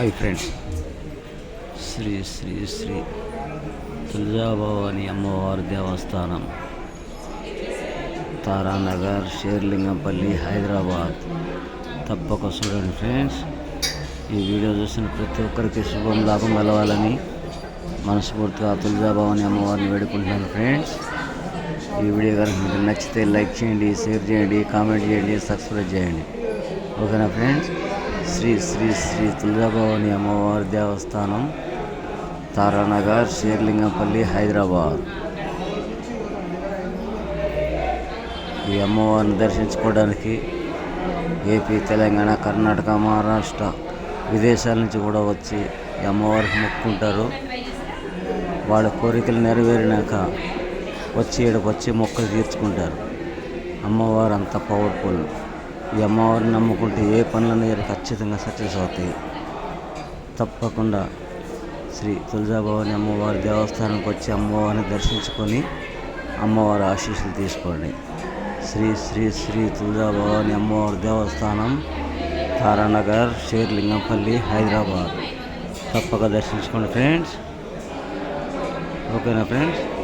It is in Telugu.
హాయ్ ఫ్రెండ్స్ శ్రీ శ్రీ శ్రీ తులజాభవాని అమ్మవారి దేవస్థానం. తారానగర్ షేర్లింగంపల్లి హైదరాబాద్. తప్పక చూడండి ఫ్రెండ్స్ ఈ వీడియో చూసిన ప్రతి ఒక్కరికి శుభం లాభం కలవాలని మనస్ఫూర్తిగా తులజాభవాని అమ్మవారిని వేడుకుంటున్నాను ఫ్రెండ్స్ ఈ వీడియో కనుక మీకు నచ్చితే లైక్ చేయండి షేర్ చేయండి కామెంట్ చేయండి సబ్స్క్రైబ్ చేయండి. ఓకేనా ఫ్రెండ్స్ శ్రీ శ్రీ శ్రీ తులజాభవాని అమ్మవారి దేవస్థానం తారానగర్ షేర్లింగంపల్లి హైదరాబాద్. ఈ అమ్మవారిని దర్శించుకోవడానికి ఏపీ తెలంగాణ కర్ణాటక మహారాష్ట్ర విదేశాల నుంచి కూడా వచ్చి ఈ అమ్మవారికి మొక్కుంటారు. వాళ్ళ కోరికలు నెరవేరినాక వచ్చి ఇక్కడికి వచ్చి మొక్కలు తీర్చుకుంటారు. అమ్మవారు అంత పవర్ఫుల్. ఈ అమ్మవారిని నమ్ముకుంటే ఏ పనులన్నా ఖచ్చితంగా సక్సెస్ అవుతాయి. తప్పకుండా శ్రీ తులజాభవాని అమ్మవారి దేవస్థానానికి వచ్చి అమ్మవారిని దర్శించుకొని అమ్మవారి ఆశీస్సులు తీసుకోండి. శ్రీ శ్రీ శ్రీ తులజాభవాని అమ్మవారి దేవస్థానం తారానగర్ షేర్లింగంపల్లి హైదరాబాద్. తప్పక దర్శించుకోండి ఫ్రెండ్స్. ఓకేనా ఫ్రెండ్స్?